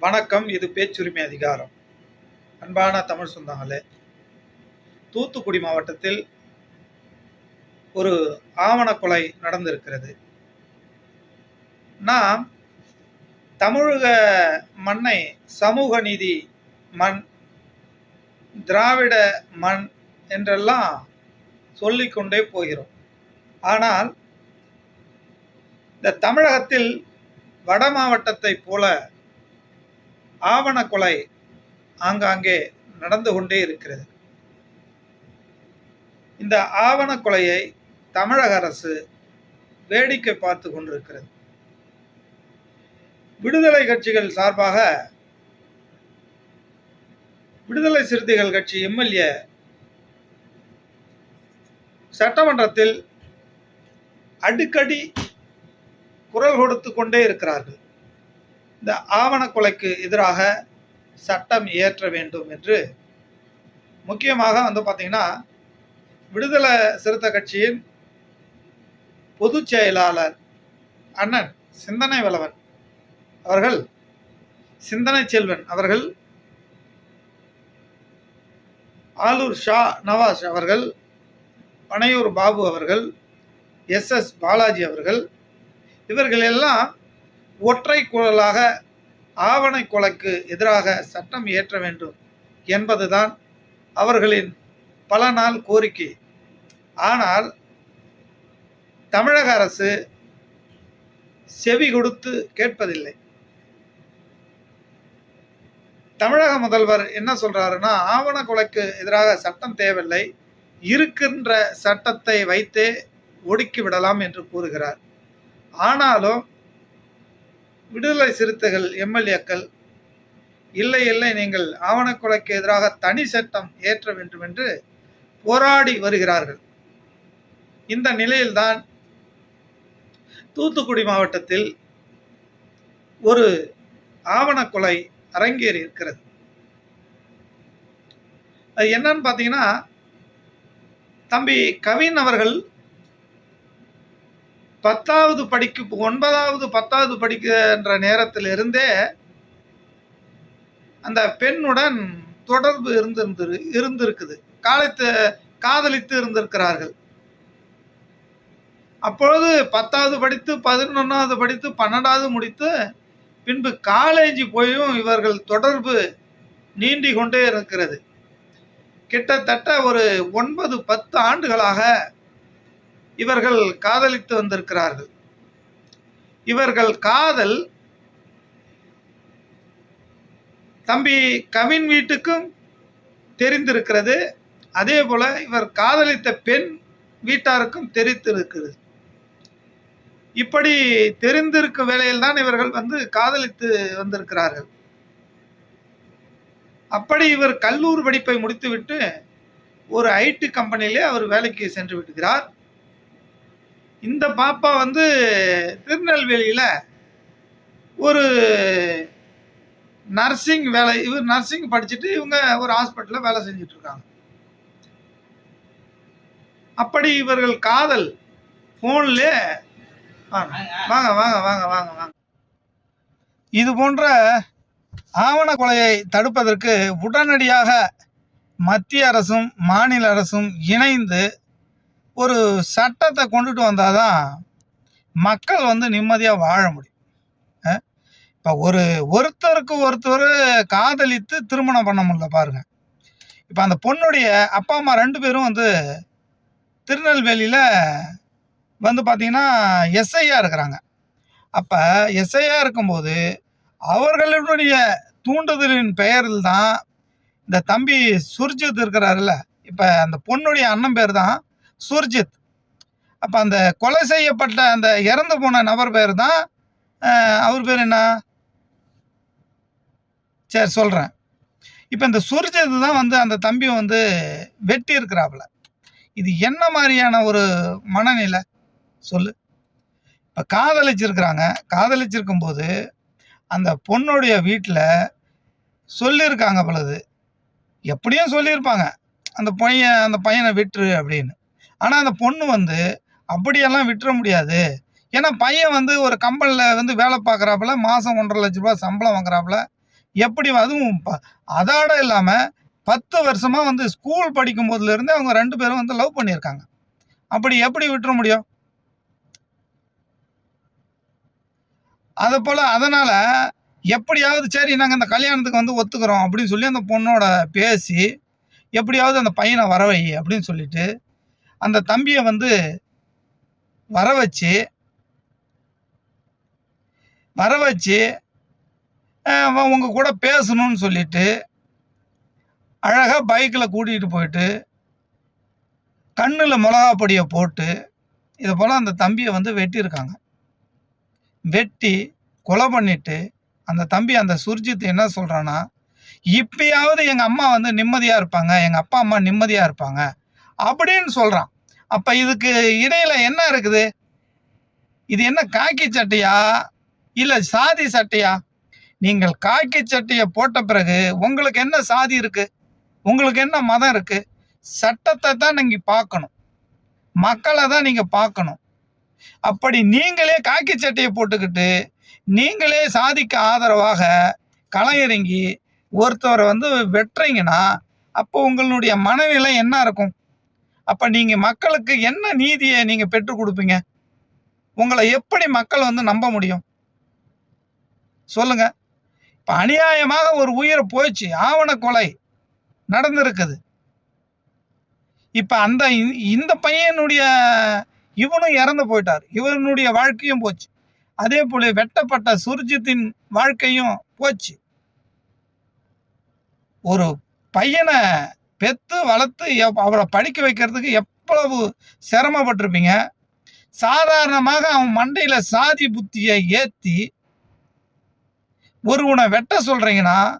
வணக்கம் இது பேச்சுரிமை அதிகாரம். அன்பான தமிழ் சொந்தங்களே தூத்துக்குடி மாவட்டத்தில் ஒரு ஆவண கொலை நடந்திருக்கிறது. நாம் தமிழக மண்ணை சமூக நீதி மண் திராவிட மண் என்றெல்லாம் சொல்லிக்கொண்டே போகிறோம். ஆனால் இந்த தமிழகத்தில் வட மாவட்டத்தைப் போல ஆவண கொலை ஆங்காங்கே நடந்து கொண்டே இருக்கிறது. இந்த ஆவண கொலையை தமிழக அரசு வேடிக்கை பார்த்து கொண்டிருக்கிறது. விடுதலை கட்சிகள் சார்பாக விடுதலை சிறுத்தைகள் கட்சி எம்எல்ஏ சட்டமன்றத்தில் அடிக்கடி குரல் கொடுத்து கொண்டே இருக்கிறார்கள். இந்த ஆவண கொலைக்கு எதிராக சட்டம் இயற்ற வேண்டும் என்று முக்கியமாக வந்து பார்த்திங்கன்னா விடுதலை சிறுத்தை கட்சியின் பொதுச் செயலாளர் அண்ணன் சிந்தனை வளவன் அவர்கள் சிந்தனை செல்வன் அவர்கள் ஆலூர் ஷா நவாஸ் அவர்கள் பனையூர் பாபு அவர்கள் எஸ் எஸ் பாலாஜி அவர்கள் இவர்கள் எல்லாம் ஒற்றை குரலாக ஆவணை கொலைக்கு எதிராக சட்டம் இயற்ற வேண்டும் என்பதுதான் அவர்களின் பல நாள் கோரிக்கை. ஆனால் தமிழக அரசு செவி கொடுத்து கேட்பதில்லை. தமிழக முதல்வர் என்ன சொல்றாருன்னா ஆவண கொலைக்கு எதிராக சட்டம் தேவையில்லை இருக்கின்ற சட்டத்தை வைத்தே ஒடுக்கி விடலாம் என்று கூறுகிறார். ஆனாலும் விடுதலை சிறுத்தைகள் எம்எல்ஏக்கள் இல்லை இல்லை நீங்கள் ஆவணக்கொலைக்கு எதிராக தனி சட்டம் ஏற்ற வேண்டும் என்று போராடி வருகிறார்கள். இந்த நிலையில்தான் தூத்துக்குடி மாவட்டத்தில் ஒரு ஆவணக்கொலை அரங்கேறி இருக்கிறது. அது என்னன்னு பார்த்தீங்கன்னா தம்பி கவின் அவர்கள் பத்தாவது படிக்கு ஒன்பதாவது பத்தாவது படிக்கின்ற நேரத்தில் இருந்தே அந்த பெண்ணுடன் தொடர்பு இருந்திருந்து இருந்திருக்குது. காலத்து காதலித்து இருந்திருக்கிறார்கள். அப்பொழுது பத்தாவது படித்து பதினொன்றாவது படித்து பன்னெண்டாவது முடித்து பின்பு காலேஜ் போயும் இவர்கள் தொடர்பு நீண்டி கொண்டே இருக்கிறது. கிட்டத்தட்ட ஒரு ஒன்பது பத்து ஆண்டுகளாக இவர்கள் காதலித்து வந்திருக்கிறார்கள். இவர்கள் காதல் தம்பி கவின் வீட்டுக்கும் தெரிந்திருக்கிறது. அதே போல இவர் காதலித்த பெண் வீட்டாருக்கும் தெரிந்திருக்கிறது. இப்படி தெரிந்திருக்கும் வேளையில் தான் இவர்கள் வந்து காதலித்து வந்திருக்கிறார்கள். அப்படி இவர் கல்லூரி படிப்பை முடித்துவிட்டு ஒரு ஐடி கம்பெனியிலே அவர் வேலைக்கு சென்று விடுகிறார். இந்த பாப்பா வந்து திருநெல்வேலியில் ஒரு நர்சிங் வேலை இவர் நர்சிங் படிச்சுட்டு இவங்க ஒரு ஹாஸ்பிட்டலில் வேலை செஞ்சுட்டு இருக்காங்க. அப்படி இவர்கள் காதல் ஃபோன்ல வாங்க வாங்க வாங்க வாங்க வாங்க வாங்க. இது போன்ற ஆவண கொலையை தடுப்பதற்கு உடனடியாக மத்திய அரசும் மாநில அரசும் இணைந்து ஒரு சட்டத்தை கொண்டுட்டு வந்தால் தான் மக்கள் வந்து நிம்மதியாக வாழ முடியும். இப்போ ஒரு ஒருத்தருக்கு ஒருத்தர் காதலித்து திருமணம் பண்ண முடியல பாருங்கள் இப்போ அந்த பொண்ணுடைய அப்பா அம்மா ரெண்டு பேரும் வந்து திருநெல்வேலியில் வந்து பார்த்தீங்கன்னா எஸ்ஐயாக இருக்கிறாங்க. அப்போ எஸ்ஐயாக இருக்கும்போது அவர்களுடைய தூண்டுதலின் பெயரில் தான் இந்த தம்பி சுர்ஜித் இருக்கிறாருல்ல. இப்போ அந்த பொண்ணுடைய அண்ணன் பேர் தான் சுர்ஜித். அப்போ அந்த கொலை செய்யப்பட்ட அந்த இறந்து போன நபர் பேர் தான் அவர் பேர் என்ன? சரி சொல்கிறேன் இப்போ இந்த சுர்ஜித் தான் வந்து அந்த தம்பி வந்து வெட்டி இருக்கிறாப்புல. இது என்ன மாதிரியான ஒரு மனநிலை? சொல்லு. இப்போ காதலிச்சிருக்கிறாங்க. காதலிச்சிருக்கும் போது அந்த பொண்ணுடைய வீட்டில் சொல்லியிருக்காங்க பலது. எப்படியும் சொல்லியிருப்பாங்க. அந்த பையன் அந்த பையனை விட்டுரு அப்படின்னு. ஆனால் அந்த பொண்ணு வந்து அப்படியெல்லாம் விட்டுற முடியாது. ஏன்னா பையன் வந்து ஒரு கம்பெனியில் வந்து வேலை பார்க்குறாப்புல மாதம் ஒன்றரை லட்ச ரூபா சம்பளம் வாங்குறாப்புல. எப்படி அதுவும் ப- அதோட இல்லாமல் பத்து வருஷமாக வந்து ஸ்கூல் படிக்கும் போதுலேருந்து அவங்க ரெண்டு பேரும் வந்து லவ் பண்ணியிருக்காங்க. அப்படி எப்படி விட்டுற முடியும்? அதை போல் அதனால் எப்படியாவது சரி நாங்கள் இந்த கல்யாணத்துக்கு வந்து ஒத்துக்கிறோம் அப்படின்னு சொல்லி அந்த பொண்ணோட பேசி எப்படியாவது அந்த பையனை வரவை அப்படின்னு சொல்லிட்டு அந்த தம்பியை வந்து வர வச்சு வர வச்சு உங்கள் கூட பேசணும்னு சொல்லிட்டு அழகாக பைக்கில் கூட்டிகிட்டு போயிட்டு கண்ணில் மிளகா பொடியை போட்டு இது போல் அந்த தம்பியை வந்து வெட்டியிருக்காங்க. வெட்டி கொலை பண்ணிட்டு அந்த தம்பி அந்த சுர்ஜித் என்ன சொல்கிறான்னா இப்பயாவது எங்கள் அம்மா வந்து நிம்மதியாக இருப்பாங்க? எங்கள் அப்பா அம்மா நிம்மதியாக இருப்பாங்க? அப்படின்னு சொல்கிறான் அப்போ இதுக்கு இடையில் என்ன இருக்குது? இது என்ன காக்கி சட்டையா? இல்லை சாதி சட்டையா? நீங்கள் காக்கி சட்டையை போட்ட பிறகு உங்களுக்கு என்ன சாதி இருக்குது உங்களுக்கு என்ன மதம் இருக்குது சட்டத்தை தான் நீங்கள் பார்க்கணும். மக்களை தான் நீங்கள் பார்க்கணும். அப்படி நீங்களே காக்கி சட்டையை போட்டுக்கிட்டு நீங்களே சாதிக்கு ஆதரவாக களமிறங்கி ஒருத்தவரை வந்து வெட்டுறீங்கன்னா அப்போ உங்களுடைய மனநிலை என்ன இருக்கும்? அப்போ நீங்கள் மக்களுக்கு என்ன நீதியை நீங்கள் பெற்றுக் கொடுப்பீங்க? உங்களை எப்படி மக்கள் வந்து நம்ப முடியும்? சொல்லுங்க. இப்போ அநியாயமாக ஒரு உயிரை போயிடுச்சு ஆவண கொலை நடந்திருக்குது. இப்போ அந்த இ- இந்த பையனுடைய இவனும் இறந்து போயிட்டார். இவனுடைய வாழ்க்கையும் போச்சு. அதே போல வெட்டப்பட்ட சுர்ஜித்தின் வாழ்க்கையும் போச்சு. ஒரு பையனை பெற்று வளர்த்து எப்- அவரை படிக்க வைக்கிறதுக்கு எவ்வளவு சிரமப்பட்டிருப்பீங்க? சாதாரணமாக அவன் மண்டையில் சாதி புத்தியை ஏற்றி ஒருவனை வெட்ட சொல்கிறீங்கன்னா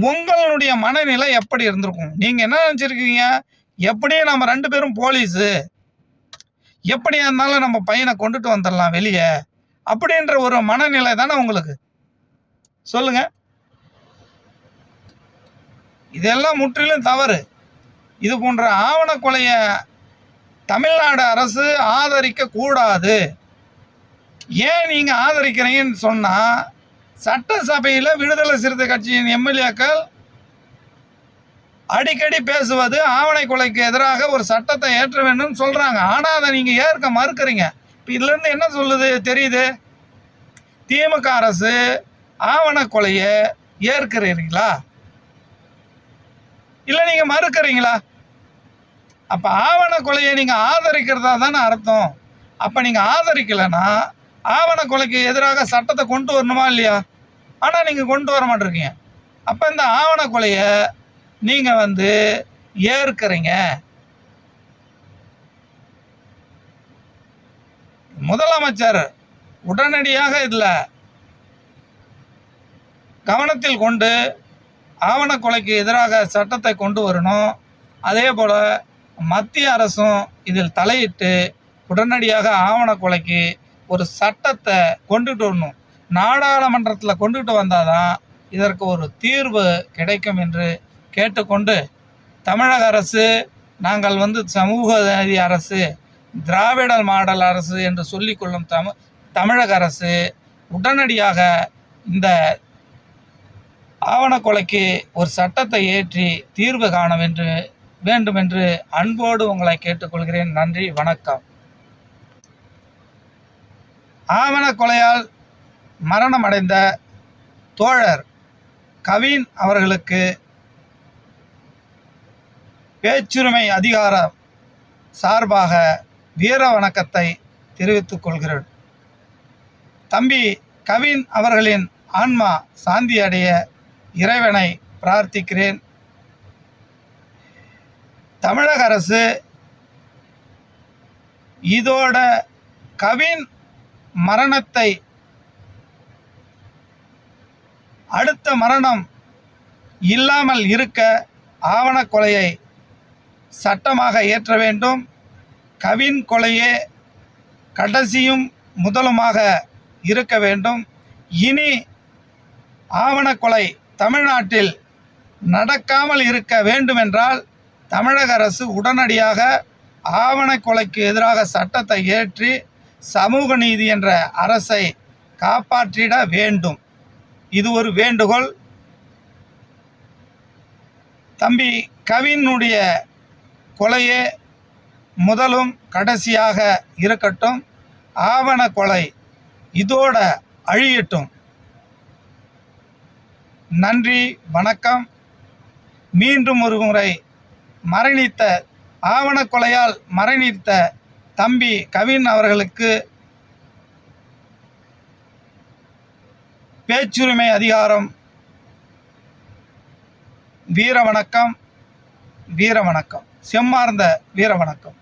உங்களுடைய மனநிலை எப்படி இருந்திருக்கும்? நீங்கள் என்ன நினச்சிருக்கீங்க? எப்படியும் நம்ம ரெண்டு பேரும் போலீஸு. எப்படியா இருந்தாலும் நம்ம பையனை கொண்டுட்டு வந்துடலாம் வெளியே. அப்படின்ற ஒரு மனநிலை தானே உங்களுக்கு? சொல்லுங்கள் இதெல்லாம் முற்றிலும் தவறு. இது போன்ற ஆவண கொலையை தமிழ்நாடு அரசு ஆதரிக்க கூடாது ஏன் நீங்கள் ஆதரிக்கிறீங்கன்னு சொன்னால் சட்டசபையில் விடுதலை சிறுத்தை கட்சியின் எம்எல்ஏக்கள் அடிக்கடி பேசுவது ஆவணை கொலைக்கு எதிராக ஒரு சட்டத்தை ஏற்ற வேண்டும் சொல்கிறாங்க ஆனால் அதை நீங்கள் ஏற்க மறுக்கிறீங்க. இப்போ இதுலேருந்து என்ன சொல்லுது தெரியுது? திமுக அரசு ஆவண கொலையை ஏற்கிறீங்களா இல்லை நீங்கள் மறுக்கிறீங்களா? அப்போ ஆவண கொலையை நீங்கள் ஆதரிக்கிறதா தானே அர்த்தம். அப்போ நீங்கள் ஆதரிக்கலைன்னா ஆவண கொலைக்கு எதிராக சட்டத்தை கொண்டு வரணுமா இல்லையா? ஆனால் நீங்கள் கொண்டு வர மாட்டிருக்கீங்க. அப்போ இந்த ஆவண கொலையை நீங்கள் வந்து ஏற்கிறீங்க. முதலமைச்சர் உடனடியாக இதில் கவனத்தில் கொண்டு ஆவண கொலைக்கு எதிராக சட்டத்தை கொண்டு வரணும். அதே போல் மத்திய அரசும் இதில் தலையிட்டு உடனடியாக ஆவண கொலைக்கு ஒரு சட்டத்தை கொண்டுட்டு வரணும். நாடாளுமன்றத்தில் கொண்டுட்டு வந்தாதான் இதற்கு ஒரு தீர்வு கிடைக்கும் என்று கேட்டுக்கொண்டு தமிழக அரசு நாங்கள் வந்து சமூக நீதி அரசு திராவிட மாடல் அரசு என்று சொல்லிக்கொள்ளும் தமிழ் தமிழக அரசு உடனடியாக இந்த ஆவணக்கொலைக்கு ஒரு சட்டத்தை ஏற்றி தீர்வு காண என்று வேண்டும் என்று அன்போடு உங்களை கேட்டுக்கொள்கிறேன். நன்றி வணக்கம். ஆவணக்கொலையால் மரணமடைந்த தோழர் கவின் அவர்களுக்கு பேச்சுரிமை அதிகாரம் சார்பாக வீர வணக்கத்தை தெரிவித்துக் கொள்கிறேன். தம்பி கவின் அவர்களின் ஆன்மா சாந்தி அடைய இறைவனை பிரார்த்திக்கிறேன். தமிழக அரசு இதோட கவின் மரணத்தை அடுத்த மரணம் இல்லாமல் இருக்க ஆவண கொலையை சட்டமாக ஏற்ற வேண்டும். கவின் கொலையே கடைசியும் முதலுமாக இருக்க வேண்டும். இனி ஆவண கொலை தமிழ்நாட்டில் நடக்காமல் இருக்க வேண்டுமென்றால் தமிழக அரசு உடனடியாக ஆவண கொலைக்கு எதிராக சட்டத்தை ஏற்றி சமூக நீதி என்ற அரசை காப்பாற்றிட வேண்டும். இது ஒரு வேண்டுகோள். தம்பி கவினுடைய கொலையே முதலும் கடைசியாக இருக்கட்டும். ஆவண கொலை இதோட அழியட்டும். நன்றி வணக்கம். மீண்டும் ஒரு முறை மரணித்த ஆவணக்கொலையால் மரணித்த தம்பி கவின் அவர்களுக்கு பேச்சுரிமை அதிகாரம். வீர வணக்கம் வீர வணக்கம். செம்மார்ந்த வீர வணக்கம்.